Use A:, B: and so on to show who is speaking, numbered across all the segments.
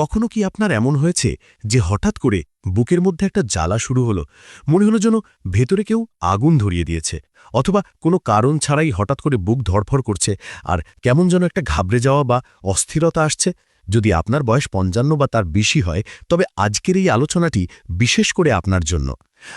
A: কখনো কি আপনার এমন হয়েছে যে হঠাৎ করে বুকের মধ্যে একটা জ্বালা শুরু হলো? মনে হলো যেন ভেতরে কেউ আগুন ধরিয়ে দিয়েছে, অথবা কোনো কারণ ছাড়াই হঠাৎ করে বুক ধরফর করছে, আর কেমন যেন একটা ঘাবড়ে যাওয়া বা অস্থিরতা আসছে? যদি আপনার বয়স পঞ্চান্ন বা তার বেশি হয়, তবে আজকের এই আলোচনাটি বিশেষ করে আপনার জন্য।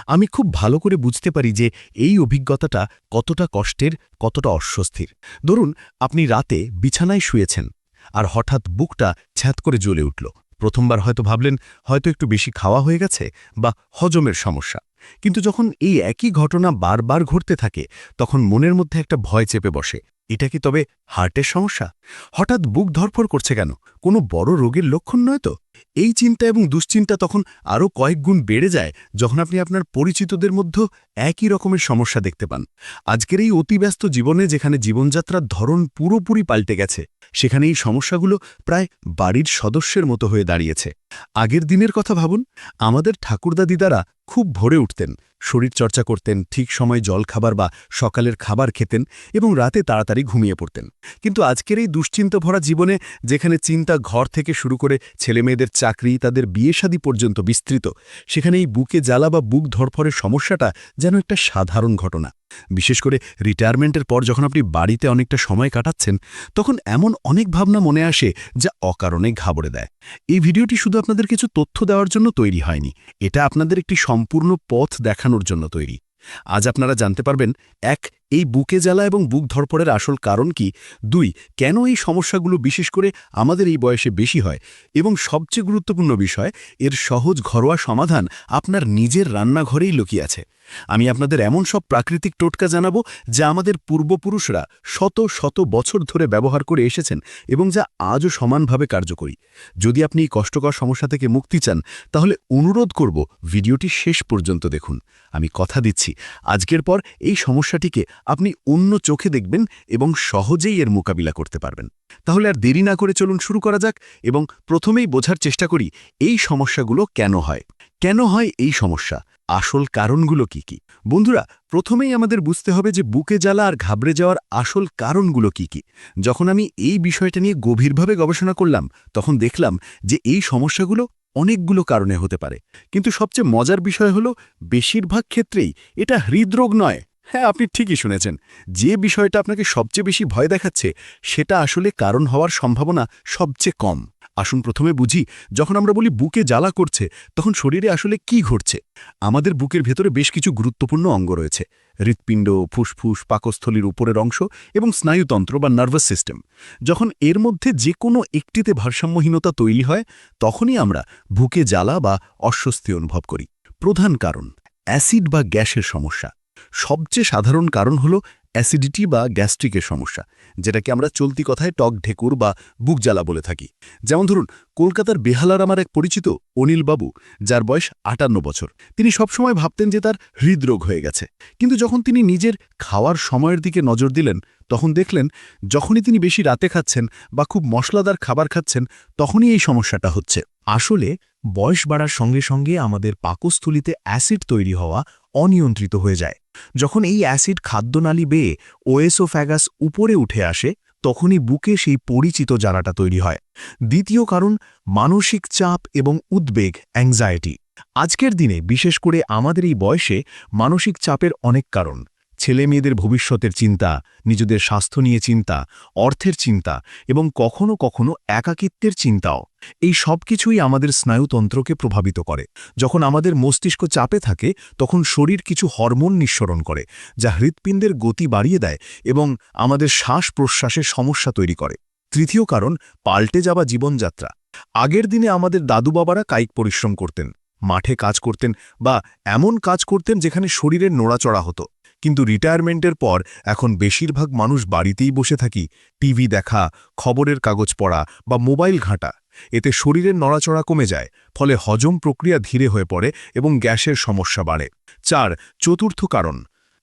A: আমি খুব ভালো করে বুঝতে পারি যে এই অভিজ্ঞতাটা কতটা কষ্টের, কতটা অস্বস্তির। ধরুন, আপনি রাতে বিছানায় শুয়েছেন, আর হঠাৎ বুকটা ছ্যাত করে জ্বলে উঠল। প্রথমবার হয়তো ভাবলেন, হয়তো একটু বেশি খাওয়া হয়ে গেছে বা হজমের সমস্যা। কিন্তু যখন এই একই ঘটনা বারবার ঘটতে থাকে, তখন মনের মধ্যে একটা ভয় চেপে বসে। এটা কি তবে হার্টের সমস্যা? হঠাৎ বুক ধরফর করছে কেন? কোনো বড় রোগের লক্ষণ নয় তো? এই চিন্তা এবং দুশ্চিন্তা তখন আরও কয়েক গুণ বেড়ে যায় যখন আপনি আপনার পরিচিতদের মধ্যে একই রকমের সমস্যা দেখতে পান। আজকের এই অতিব্যস্ত জীবনে যেখানে জীবনযাত্রার ধরন পুরোপুরি পাল্টে গেছে সেখানে এই সমস্যাগুলো প্রায় বাড়ির সদস্যের মতো হয়ে দাঁড়িয়েছে। আগের দিনের কথা ভাবুন, আমাদের ঠাকুরদা দিদারা খুব ভোরে উঠতেন, শরীরচর্চা করতেন, ঠিক সময় জলখাবার বা সকালের খাবার খেতেন এবং রাতে তাড়াতাড়ি ঘুমিয়ে পড়তেন। কিন্তু আজকের এই দুশ্চিন্তা ভরা জীবনে, যেখানে চিন্তা ঘর থেকে শুরু করে ছেলেমেয়েদের চাকরি, তাদের বিয়ে শাদী পর্যন্ত বিস্তৃত, সেখানে এই বুকে জ্বালা বা বুক ধরফরের সমস্যাটা যেন একটা সাধারণ ঘটনা। বিশেষ করে রিটায়ারমেন্টের পর যখন আপনি বাড়িতে অনেকটা সময় কাটাচ্ছেন, তখন এমন অনেক ভাবনা মনে আসে যা অকারণে ঘাবড়ে দেয়। এই ভিডিওটি শুধু আপনাদের কিছু তথ্য দেওয়ার জন্য তৈরি হয়নি, এটা আপনাদের একটি সম্পূর্ণ পথ দেখানোর জন্য তৈরি। আজ আপনারা জানতে পারবেন, এক, এই বুকে জ্বালা এবং বুক ধরপড়ের আসল কারণ কি? দুই, কেন এই সমস্যাগুলো বিশেষ করে আমাদের এই বয়সে বেশি হয়? এবং সবচেয়ে গুরুত্বপূর্ণ বিষয়, এর সহজ ঘরোয়া সমাধান আপনার নিজের রান্নাঘরেই লুকিয়ে আছে। আমি আপনাদের এমন সব প্রাকৃতিক টোটকা জানাব যা আমাদের পূর্বপুরুষরা শত শত বছর ধরে ব্যবহার করে এসেছেন এবং যা আজও সমানভাবে কার্যকরী। যদি আপনি এই কষ্টকর সমস্যা থেকে মুক্তি চান, তাহলে অনুরোধ করব ভিডিওটি শেষ পর্যন্ত দেখুন। আমি কথা দিচ্ছি, আজকের পর এই সমস্যাটিকে আপনি অন্য চোখে দেখবেন এবং সহজেই এর মোকাবিলা করতে পারবেন। তাহলে আর দেরি না করে চলুন শুরু করা যাক এবং প্রথমেই বোঝার চেষ্টা করি, এই সমস্যাগুলো কেন হয়? কেন হয় এই সমস্যা? আসল কারণগুলো কি কি? বন্ধুরা, প্রথমেই আমাদের বুঝতে হবে যে বুকে জ্বালা আর ঘাবড়ে যাওয়ার আসল কারণগুলো কি কি। যখন আমি এই বিষয়টা নিয়ে গভীরভাবে গবেষণা করলাম, তখন দেখলাম যে এই সমস্যাগুলো অনেকগুলো কারণে হতে পারে। কিন্তু সবচেয়ে মজার বিষয় হলো, বেশিরভাগ ক্ষেত্রেই এটা হৃদরোগ নয়। হ্যাঁ আপনি ঠিকই শুনেছেন। যে বিষয়টা আপনাকে সবচেয়ে বেশি ভয় দেখাচ্ছে, সেটা আসলে কারণ হওয়ার সম্ভাবনা সবচেয়ে কম। আসুন প্রথমে বুঝি, যখন আমরা বলি বুকে জ্বালা করছে, তখন শরীরে আসলে কি ঘটছে? আমাদের বুকের ভেতরে বেশ কিছু গুরুত্বপূর্ণ অঙ্গ রয়েছে, হৃৎপিণ্ড, ফুসফুস, পাকস্থলীর উপরের অংশ এবং স্নায়ুতন্ত্র বা নার্ভাস সিস্টেম। যখন এর মধ্যে যে কোনো একটিতে ভারসাম্যহীনতা তৈরি হয়, তখনই আমরা বুকে জ্বালা বা অস্বস্তি অনুভব করি। প্রধান কারণ, অ্যাসিড বা গ্যাসের সমস্যা। সবচেয়ে সাধারণ কারণ হল অ্যাসিডিটি বা গ্যাস্ট্রিকের সমস্যা, যেটাকে আমরা চলতি কথায় টক ঢেকুর বা বুক জ্বালা বলে থাকি। যেমন ধরুন, কলকাতার বেহালার আমার এক পরিচিত অনিল বাবু যার বয়স আটান্ন বছর। তিনি সবসময় ভাবতেন যে তার হৃদরোগ হয়ে গেছে। কিন্তু যখন তিনি নিজের খাওয়ার সময়ের দিকে নজর দিলেন, তখন দেখলেন, যখনই তিনি বেশি রাতে খাচ্ছেন বা খুব মশলাদার খাবার খাচ্ছেন, তখনই এই সমস্যাটা হচ্ছে। আসলে, বয়স বাড়ার সঙ্গে সঙ্গে আমাদের পাকস্থলিতে অ্যাসিড তৈরি হওয়া অনিয়ন্ত্রিত হয়ে যায়। যখন এই অ্যাসিড খাদ্যনালী বেয়ে ওয়েসোফ্যাগাস উপরে উঠে আসে, তখনই বুকে সেই পরিচিত জ্বালাটা তৈরি হয়। দ্বিতীয় কারণ, মানসিক চাপ এবং উদ্বেগ অ্যাংজাইটি আজকের দিনে বিশেষ করে আমাদের এই বয়সে মানসিক চাপের অনেক কারণ। ছেলে মেয়েদের ভবিষ্যতের চিন্তা, নিজেদের স্বাস্থ্য নিয়ে চিন্তা, অর্থের চিন্তা এবং কখনো কখনো একাকিত্বের চিন্তাও। এই সব কিছুই আমাদের স্নায়ুতন্ত্রকে প্রভাবিত করে। যখন আমাদের মস্তিষ্ক চাপে থাকে, তখন শরীর কিছু হরমোন নিঃসরণ করে, যা হৃৎপিণ্ডের গতি বাড়িয়ে দেয় এবং আমাদের শ্বাস প্রশ্বাসের সমস্যা তৈরি করে। তৃতীয় কারণ, পাল্টে যাওয়া জীবনযাত্রা। আগের দিনে আমাদের দাদু বাবারা কায়িক পরিশ্রম করতেন, মাঠে কাজ করতেন বা এমন কাজ করতেন যেখানে শরীরের নোড়াচড়া হতো। কিন্তু রিটায়ারমেন্টের পর এখন বেশিরভাগ মানুষ বাড়িতেই বসে থাকি, টিভি দেখা, খবরের কাগজ পড়া বা মোবাইল ঘাঁটা। এতে শরীরের নড়াচড়া কমে যায়, ফলে হজম প্রক্রিয়া ধীরে হয়ে পড়ে এবং গ্যাসের সমস্যা বাড়ে। চার, চতুর্থ কারণ,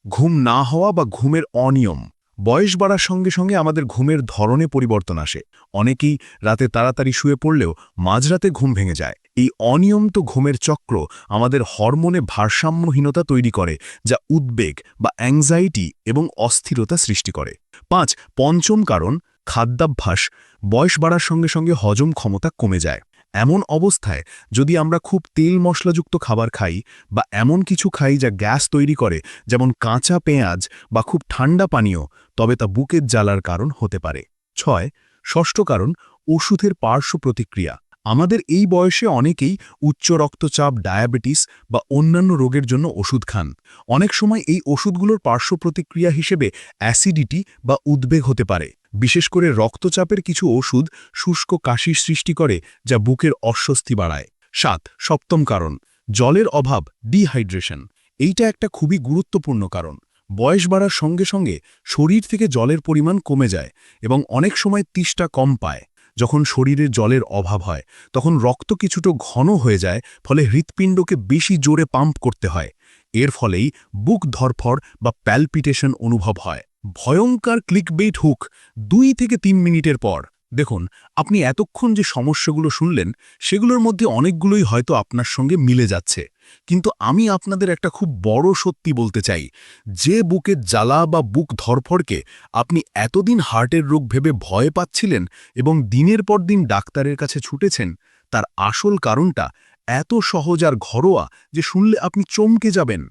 A: ঘুম না হওয়া বা ঘুমের অনিয়ম। বয়স বাড়ার সঙ্গে সঙ্গে আমাদের ঘুমের ধরনে পরিবর্তন আসে। অনেকেই রাতে তাড়াতাড়ি শুয়ে পড়লেও মাঝরাতে ঘুম ভেঙে যায়। এই অনিয়মিত ঘুমের চক্র আমাদের হরমোনে ভারসাম্যহীনতা তৈরি করে, যা উদ্বেগ বা অ্যাংজাইটি এবং অস্থিরতা সৃষ্টি করে। পাঁচ, পঞ্চম কারণ, খাদ্যাভ্যাস, বয়স বাড়ার সঙ্গে সঙ্গে হজম ক্ষমতা কমে যায়। এমন অবস্থায় যদি আমরা খুব তেল মশলাযুক্ত খাবার খাই বা এমন কিছু খাই যা গ্যাস তৈরি করে, যেমন কাঁচা পেঁয়াজ বা খুব ঠান্ডা পানীয়, তবে তা বুকের জ্বালার কারণ হতে পারে। ছয়, ষষ্ঠ কারণ, ওষুধের পার্শ্ব প্রতিক্রিয়া। আমাদের এই বয়সে অনেকেই উচ্চ রক্তচাপ, ডায়াবেটিস বা অন্যান্য রোগের জন্য ওষুধ খান। অনেক সময় এই ওষুধগুলোর পার্শ্ব প্রতিক্রিয়া হিসেবে অ্যাসিডিটি বা উদ্বেগ হতে পারে। বিশেষ করে রক্তচাপের কিছু ওষুধ শুষ্ক কাশির সৃষ্টি করে যা বুকের অস্বস্তি বাড়ায়। সাত, সপ্তম কারণ, জলের অভাব ডিহাইড্রেশন এইটা একটা খুবই গুরুত্বপূর্ণ কারণ। বয়স বাড়ার সঙ্গে সঙ্গে শরীর থেকে জলের পরিমাণ কমে যায় এবং অনেক সময় তিষ্টা কম পায়। যখন শরীরে জলের অভাব হয়, তখন রক্ত কিছুটা ঘন হয়ে যায়, ফলে হৃৎপিণ্ডকে বেশি জোরে পাম্প করতে হয়। এর ফলেই বুক ধরফর বা প্যালপিটেশন অনুভব হয়। ভয়ঙ্কর ক্লিকবেইট হুক দুই থেকে তিন মিনিটের পর। দেখুন, আপনি এতক্ষণ যে সমস্যাগুলো শুনলেন, সেগুলোর মধ্যে অনেকগুলোই হয়তো আপনার সঙ্গে মিলে যাচ্ছে। কিন্তু আমি আপনাদের একটা খুব বড় সত্যি বলতে চাই। যে বুকের জ্বালা বা বুক ধরফড়কে আপনি এতদিন হার্টের রোগ ভেবে ভয় পাচ্ছিলেন এবং দিনের পর দিন ডাক্তারের কাছে ছুটেছেন, তার আসল কারণটা এত সহজ আর ঘরোয়া যে শুনলে আপনি চমকে যাবেন।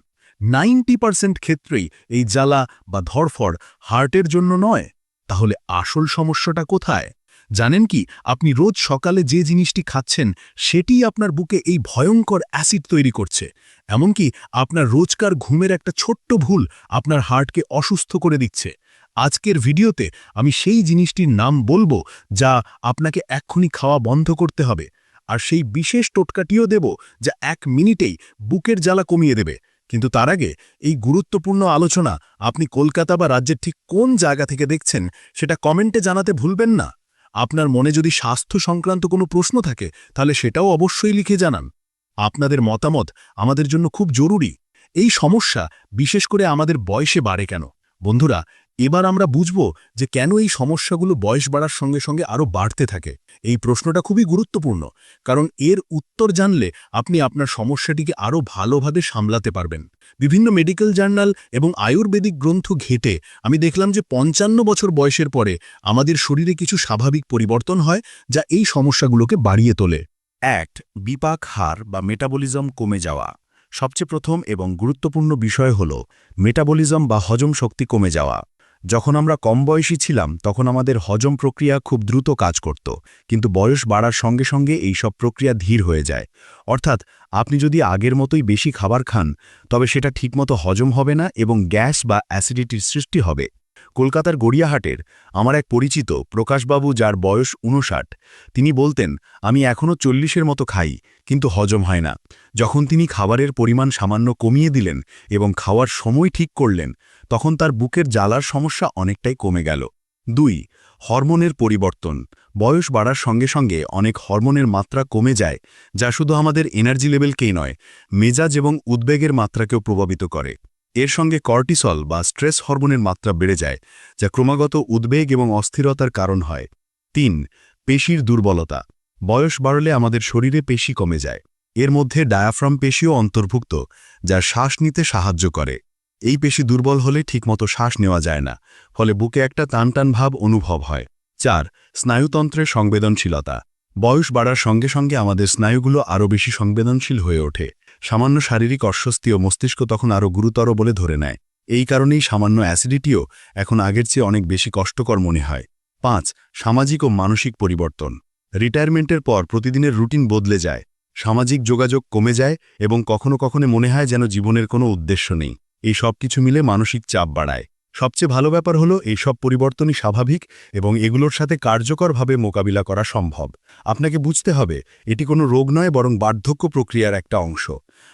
A: নাইনটি পার্সেন্ট ক্ষেত্রেই এই জ্বালা বা ধরফড় হার্টের জন্য নয়। তাহলে আসল সমস্যাটা কোথায়? জানেন কি, আপনি রোজ সকালে যে জিনিসটি খাচ্ছেন, সেটিই আপনার বুকে এই ভয়ঙ্কর অ্যাসিড তৈরি করছে। এমনকি আপনার রোজকার ঘুমের একটা ছোট্ট ভুল আপনার হার্টকে অসুস্থ করে দিচ্ছে। আজকের ভিডিওতে আমি সেই জিনিসটির নাম বলব যা আপনাকে এক্ষুনি খাওয়া বন্ধ করতে হবে। আর সেই বিশেষ টোটকাটিও দেব যা এক মিনিটেই বুকের জ্বালা কমিয়ে দেবে। কিন্তু তার আগে এই গুরুত্বপূর্ণ আলোচনা আপনি কলকাতা বা রাজ্যের ঠিক কোন জায়গা থেকে দেখছেন, সেটা কমেন্টে জানাতে ভুলবেন না। আপনার মনে যদি স্বাস্থ্য সংক্রান্ত কোনো প্রশ্ন থাকে, তাহলে সেটাও অবশ্যই লিখে জানান। আপনাদের মতামত আমাদের জন্য খুব জরুরি। এই সমস্যা, বিশেষ করে আমাদের বয়সে বাড়ে কেন? বন্ধুরা এবার আমরা বুঝব যে কেন এই সমস্যাগুলো বয়স বাড়ার সঙ্গে সঙ্গে আরও বাড়তে থাকে। এই প্রশ্নটা খুবই গুরুত্বপূর্ণ, কারণ এর উত্তর জানলে আপনি আপনার সমস্যাটিকে আরও ভালোভাবে সামলাতে পারবেন। বিভিন্ন মেডিকেল জার্নাল এবং আয়ুর্বেদিক গ্রন্থ ঘেটে আমি দেখলাম যে পঞ্চান্ন বছর বয়সের পরে আমাদের শরীরে কিছু স্বাভাবিক পরিবর্তন হয় যা এই সমস্যাগুলোকে বাড়িয়ে তোলে। এক, বিপাক হার বা মেটাবলিজম কমে যাওয়া। সবচেয়ে প্রথম এবং গুরুত্বপূর্ণ বিষয় হল মেটাবলিজম বা হজম শক্তি কমে যাওয়া। যখন আমরা কম বয়সী ছিলাম, তখন আমাদের হজম প্রক্রিয়া খুব দ্রুত কাজ করত, কিন্তু বয়স বাড়ার সঙ্গে সঙ্গে এই সব প্রক্রিয়া ধীর হয়ে যায়। অর্থাৎ, আপনি যদি আগের মতোই বেশি খাবার খান, তবে সেটা ঠিকমতো হজম হবে না এবং গ্যাস বা অ্যাসিডিটির সৃষ্টি হবে। কলকাতার গড়িয়াহাটের আমার এক পরিচিত প্রকাশবাবু যার বয়স উনষাট তিনি বলতেন, আমি এখনও চল্লিশের মতো খাই, কিন্তু হজম হয় না। যখন তিনি খাবারের পরিমাণ সামান্য কমিয়ে দিলেন এবং খাওয়ার সময় ঠিক করলেন, তখন তার বুকের জ্বালার সমস্যা অনেকটাই কমে গেল। দুই, হরমোনের পরিবর্তন। বয়স বাড়ার সঙ্গে সঙ্গে অনেক হরমোনের মাত্রা কমে যায়, যা শুধু আমাদের এনার্জি লেভেলকেই নয়, মেজাজ এবং উদ্বেগের মাত্রাকেও প্রভাবিত করে। এর সঙ্গে কর্টিসল বা স্ট্রেস হরমোনের মাত্রা বেড়ে যায়, যা ক্রমাগত উদ্বেগ এবং অস্থিরতার কারণ হয়। তিন, পেশির দুর্বলতা। বয়স বাড়লে আমাদের শরীরে পেশি কমে যায়। এর মধ্যে ডায়াফ্রাম পেশিও অন্তর্ভুক্ত, যা শ্বাস নিতে সাহায্য করে। এই পেশি দুর্বল হলে ঠিকমতো শ্বাস নেওয়া যায় না, ফলে বুকে একটা টানটান ভাব অনুভব হয়। চার, স্নায়ুতন্ত্রের সংবেদনশীলতা। বয়স বাড়ার সঙ্গে সঙ্গে আমাদের স্নায়ুগুলো আরও বেশি সংবেদনশীল হয়ে ওঠে। সামান্য শারীরিক অস্বস্তি ও মস্তিষ্ক তখন আরও গুরুতর বলে ধরে নেয়। এই কারণেই সামান্য অ্যাসিডিটিও এখন আগের চেয়ে অনেক বেশি কষ্টকর মনে হয়। পাঁচ, সামাজিক ও মানসিক পরিবর্তন। রিটায়ারমেন্টের পর প্রতিদিনের রুটিন বদলে যায়। সামাজিক যোগাযোগ কমে যায় এবং কখনো কখনো মনে হয় যেন জীবনের কোনো উদ্দেশ্য নেই। এই সব কিছু মিলে মানসিক চাপ বাড়ায়। সবচেয়ে ভালো ব্যাপার হলো এই সব পরিবর্তনই স্বাভাবিক এবং এগুলোর সাথে কার্যকরভাবে মোকাবিলা করা সম্ভব। আপনাকে বুঝতে হবে, এটি কোনো রোগ নয়, বরং বার্ধক্য প্রক্রিয়ার একটা অংশ।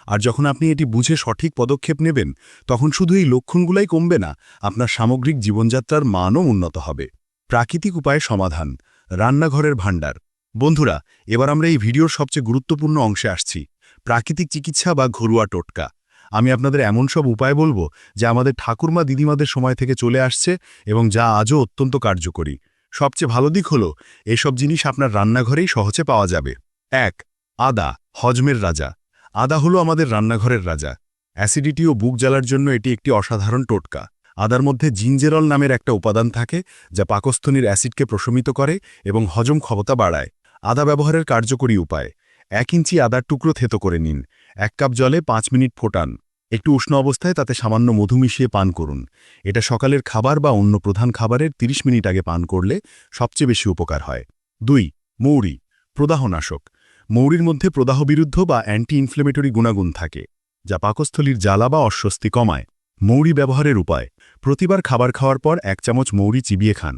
A: আর যখন আপনি এটি বুঝে সঠিক পদক্ষেপ নেবেন, তখন শুধু এই লক্ষণগুলাই কমবে না, আপনার সামগ্রিক জীবনযাত্রার মানও উন্নত হবে। প্রাকৃতিক উপায়ে সমাধান, রান্নাঘরের ভাণ্ডার। বন্ধুরা, এবার আমরা এই ভিডিওর সবচেয়ে গুরুত্বপূর্ণ অংশে আসছি, প্রাকৃতিক চিকিৎসা বা ঘরোয়া টোটকা। আমি আপনাদের এমন সব উপায় বলব যা আমাদের ঠাকুরমা দিদিমাদের সময় থেকে চলে আসছে এবং যা আজও অত্যন্ত কার্যকরী। সবচেয়ে ভালো দিক হল, এসব জিনিস আপনার রান্নাঘরেই সহজে পাওয়া যাবে। এক, আদা, হজমের রাজা। আদা হলো আমাদের রান্নাঘরের রাজা। অ্যাসিডিটি ও বুক জ্বালার জন্য এটি একটি অসাধারণ টোটকা। আদার মধ্যে জিঞ্জেরল নামের একটা উপাদান থাকে, যা পাকস্থনীর অ্যাসিডকে প্রশমিত করে এবং হজম ক্ষমতা বাড়ায়।
B: আদা ব্যবহারের কার্যকরী উপায়। এক ইঞ্চি আদার টুকরো থেতো করে নিন। এক কাপ জলে পাঁচ মিনিট ফোটান। একটু উষ্ণ অবস্থায় তাতে সামান্য মধু মিশিয়ে পান করুন। এটা সকালের খাবার বা অন্য প্রধান খাবারের ৩০ মিনিট আগে পান করলে সবচেয়ে বেশি উপকার হয়। দুই, মৌরি, প্রদাহনাশক। মৌরির মধ্যে প্রদাহ বিরুদ্ধ বা অ্যান্টি ইনফ্লেমেটরি গুণাগুণ থাকে, যা পাকস্থলীর জ্বালা বা অস্বস্তি কমায়। মৌরি ব্যবহারের উপায়। প্রতিবার খাবার খাওয়ার পর এক চামচ মৌরি চিবিয়ে খান।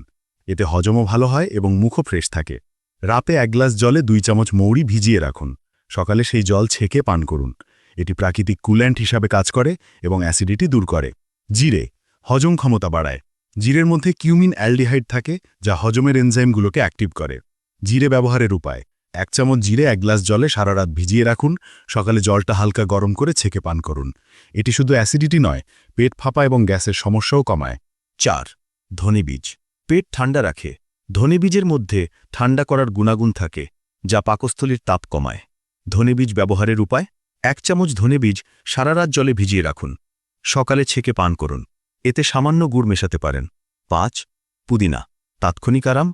B: এতে হজমও ভালো হয় এবং মুখও ফ্রেশ থাকে। রাতে এক গ্লাস জলে দুই চামচ মৌরি ভিজিয়ে রাখুন। সকালে সেই জল ছেঁকে পান করুন। এটি প্রাকৃতিক কুল্যান্ট হিসাবে কাজ করে এবং অ্যাসিডিটি দূর করে। জিরে, হজম ক্ষমতা বাড়ায়। জিরের মধ্যে কিউমিন অ্যালডিহাইড থাকে, যা হজমের এনজাইমগুলোকে অ্যাক্টিভ করে। জিরে ব্যবহারের উপায়। এক চামচ জিরে এক গ্লাস জলে সারা রাত ভিজিয়ে রাখুন। সকালে জলটা হালকা গরম করে ছেঁকে পান করুন। এটি শুধু অ্যাসিডিটি নয়, পেট ফাঁপা এবং গ্যাসের সমস্যাও কমায়।
A: চার, ধনে বীজ। পেট ঠান্ডা রাখে। ধনে বীজের মধ্যে ঠান্ডা করার গুণাগুণ থাকে, যা পাকস্থলীর তাপ কমায়। ধনে বীজ ব্যবহারের উপায়, এক চামচ ধনে বীজ সারা রাত জলে ভিজিয়ে রাখুন। সকালে ছেঁকে পান করুন। এতে সামান্য গুড় মেশাতে পারেন। পাঁচ, পুদিনা। তাৎক্ষণিক আরাম।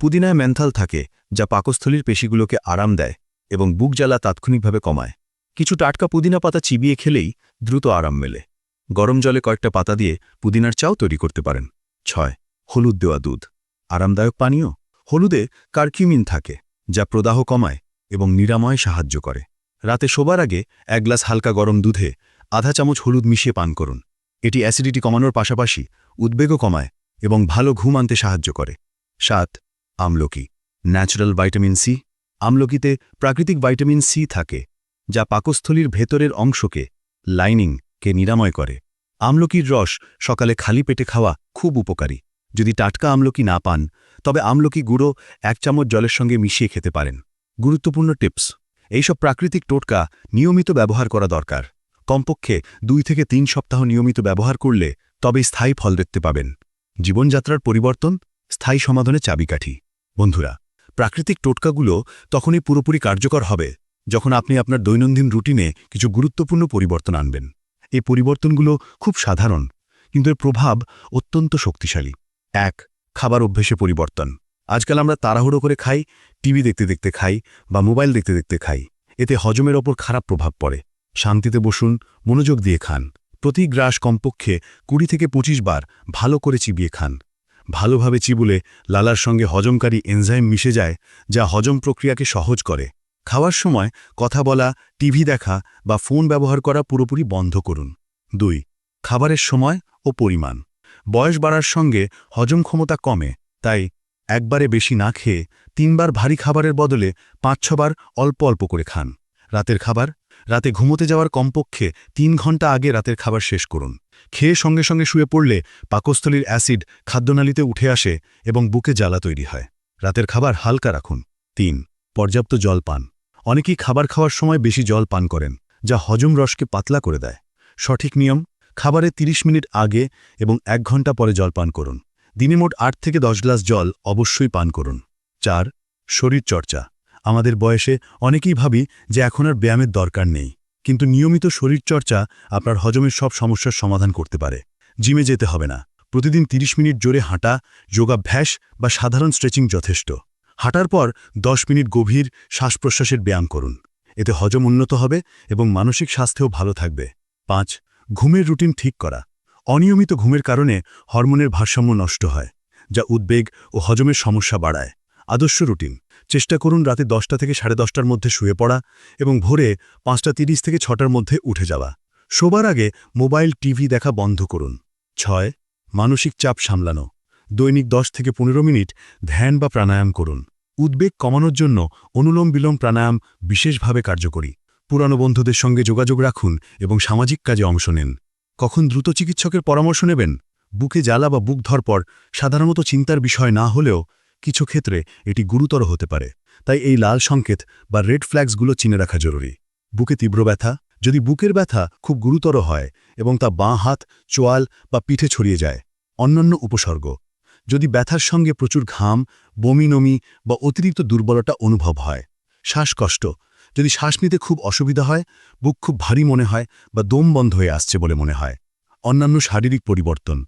A: পুদিনায় ম্যান্থাল থাকে, যা পাকস্থলীর পেশিগুলোকে আরাম দেয় এবং বুক জ্বালা তাৎক্ষণিকভাবে কমায়। কিছু টাটকা পুদিনা পাতা চিবিয়ে খেলেই দ্রুত আরাম মেলে। গরম জলে কয়েকটা পাতা দিয়ে পুদিনার চাও তৈরি করতে পারেন। ছয়, হলুদ দেওয়া দুধ। আরামদায়ক পানীয়, হলুদে কার্কিউমিন থাকে, যা প্রদাহ কমায় এবং নিরাময় সাহায্য করে। রাতে শোবার আগে এক গ্লাস হালকা গরম দুধে আধা চামচ হলুদ মিশিয়ে পান করুন। এটি অ্যাসিডিটি কমানোর পাশাপাশি উদ্বেগও কমায় এবং ভালো ঘুম আনতে সাহায্য করে। সাত, আমলকি। Natural vitamin C. আমলকিতে প্রাকৃতিক ভাইটামিন সি থাকে, যা পাকস্থলীর ভেতরের অংশকে, লাইনিংকে নিরাময় করে। আমলকির রস সকালে খালি পেটে খাওয়া খুব উপকারী। যদি টাটকা আমলকি না পান, তবে আমলকি গুঁড়ো এক চামচ জলের সঙ্গে মিশিয়ে খেতে পারেন। গুরুত্বপূর্ণ টিপস, এইসব প্রাকৃতিক টোটকা নিয়মিত ব্যবহার করা দরকার। কমপক্ষে দুই থেকে তিন সপ্তাহ নিয়মিত ব্যবহার করলে তবেই স্থায়ী ফল দেখতে পাবেন। জীবনযাত্রার পরিবর্তন, স্থায়ী সমাধানে চাবিকাঠি। বন্ধুরা, প্রাকৃতিক টোটকাগুলো তখনই পুরোপুরি কার্যকর হবে যখন আপনি আপনার দৈনন্দিন রুটিনে কিছু গুরুত্বপূর্ণ পরিবর্তন আনবেন। এই পরিবর্তনগুলো খুব সাধারণ, কিন্তু এর প্রভাব অত্যন্ত শক্তিশালী। এক, খাবার অভ্যেসে পরিবর্তন। আজকাল আমরা তাড়াহুড়ো করে খাই, টিভি দেখতে দেখতে খাই বা মোবাইল দেখতে দেখতে খাই। এতে হজমের ওপর খারাপ প্রভাব পড়ে। শান্তিতে বসুন, মনোযোগ দিয়ে খান। প্রতি গ্রাস কমপক্ষে কুড়ি থেকে পঁচিশ বার ভালো করে চিবিয়ে খান। ভালোভাবে চিবুলে লালার সঙ্গে হজমকারী এনজাইম মিশে যায়, যা হজম প্রক্রিয়াকে সহজ করে। খাওয়ার সময় কথা বলা, টিভি দেখা বা ফোন ব্যবহার করা পুরোপুরি বন্ধ করুন। দুই, খাবারের সময় ও পরিমাণ। বয়স বাড়ার সঙ্গে হজম ক্ষমতা কমে, তাই একবারে বেশি না খেয়ে তিনবার ভারী খাবারের বদলে পাঁচ ছবার অল্প অল্প করে খান। রাতের খাবার? রাতে ঘুমোতে যাওয়ার কমপক্ষে তিন ঘণ্টা আগে রাতের খাবার শেষ করুন। খেয়ে সঙ্গে সঙ্গে শুয়ে পড়লে পাকস্থলীর অ্যাসিড খাদ্যনালীতে উঠে আসে এবং বুকে জ্বালা তৈরি হয়। রাতের খাবার হালকা রাখুন। তিন, পর্যাপ্ত জল পান। অনেকেই খাবার খাওয়ার সময় বেশি জল পান করেন, যা হজম রসকে পাতলা করে দেয়। সঠিক নিয়ম? খাবারে ৩০ মিনিট আগে এবং এক ঘণ্টা পরে জল পান করুন। দিনে মোট আট থেকে দশ গ্লাস জল অবশ্যই পান করুন। চার শরীরচর্চা আমাদের বয়সে অনেকেই ভাবি যে এখন আর ব্যায়ামের দরকার নেই। কিন্তু নিয়মিত শরীরচর্চা আপনার হজমের সব সমস্যার সমাধান করতে পারে। জিমে যেতে হবে না। প্রতিদিন ৩০ মিনিট জোরে হাঁটা, যোগাভ্যাস বা সাধারণ স্ট্রেচিং যথেষ্ট। হাঁটার পর ১০ মিনিট গভীর শ্বাস প্রশ্বাসের ব্যায়াম করুন। এতে হজম উন্নত হবে এবং মানসিক স্বাস্থ্যও ভালো থাকবে। পাঁচ ঘুমের রুটিন ঠিক করা। অনিয়মিত ঘুমের কারণে হরমোনের ভারসাম্য নষ্ট হয়, যা উদ্বেগ ও হজমের সমস্যা বাড়ায়। আদর্শ রুটিন। চেষ্টা করুন রাতে দশটা থেকে সাড়ে দশটার মধ্যে শুয়ে পড়া এবং ভোরে পাঁচটা তিরিশ থেকে ছটার মধ্যে উঠে যাওয়া। শোবার আগে মোবাইল, টিভি দেখা বন্ধ করুন। ছয়, মানসিক চাপ সামলানো। দৈনিক দশ থেকে পনেরো মিনিট ধ্যান বা প্রাণায়াম করুন। উদ্বেগ কমানোর জন্য অনুলোম বিলোম প্রাণায়াম বিশেষভাবে কার্যকরী। পুরানো বন্ধুদের সঙ্গে যোগাযোগ রাখুন এবং সামাজিক কাজে অংশ নেন। কখন দ্রুত চিকিৎসকের পরামর্শ নেবেন? বুকে জ্বালা বা বুক ধরপর সাধারণত চিন্তার বিষয় না হলেও কিছু ক্ষেত্রে এটি গুরুতর হতে পারে। তাই এই লাল সংকেত বা রেড ফ্ল্যাগসগুলো চিনে রাখা জরুরি। বুকে তীব্র ব্যথা, যদি বুকের ব্যথা খুব গুরুতর হয় এবং তা বাঁ হাত, চোয়াল বা পিঠে ছড়িয়ে যায়। অন্যান্য উপসর্গ, যদি ব্যথার সঙ্গে প্রচুর ঘাম, বমি নমি বা অতিরিক্ত দুর্বলতা অনুভব হয়। শ্বাসকষ্ট যদি শ্বাস নিতে খুব অসুবিধা হয়, বুক খুব ভারী মনে হয় বা দম বন্ধ হয়ে আসছে বলে মনে হয়। অন্যান্য শারীরিক পরিবর্তন,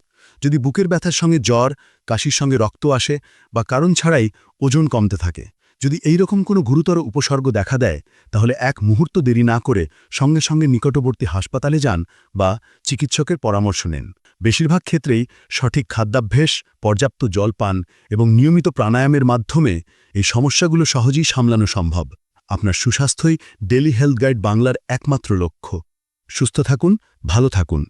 A: যদি বুকের ব্যথার সঙ্গে জ্বর, কাশির সঙ্গে রক্ত আসে বা কারণ ছাড়াই ওজন কমতে থাকে।
B: যদি এই রকম কোনো গুরুতর উপসর্গ দেখা দেয়, তাহলে এক মুহূর্ত দেরি না করে সঙ্গে সঙ্গে নিকটবর্তী হাসপাতালে যান বা চিকিৎসকের পরামর্শ নেন। বেশিরভাগ ক্ষেত্রেই সঠিক খাদ্যাভ্যাস, পর্যাপ্ত জল পান এবং নিয়মিত প্রাণায়ামের মাধ্যমে এই সমস্যাগুলো সহজেই সামলানো সম্ভব। আপনার সুস্বাস্থ্যই ডেলি হেলথ গাইড বাংলার একমাত্র লক্ষ্য। সুস্থ থাকুন ভালো থাকুন।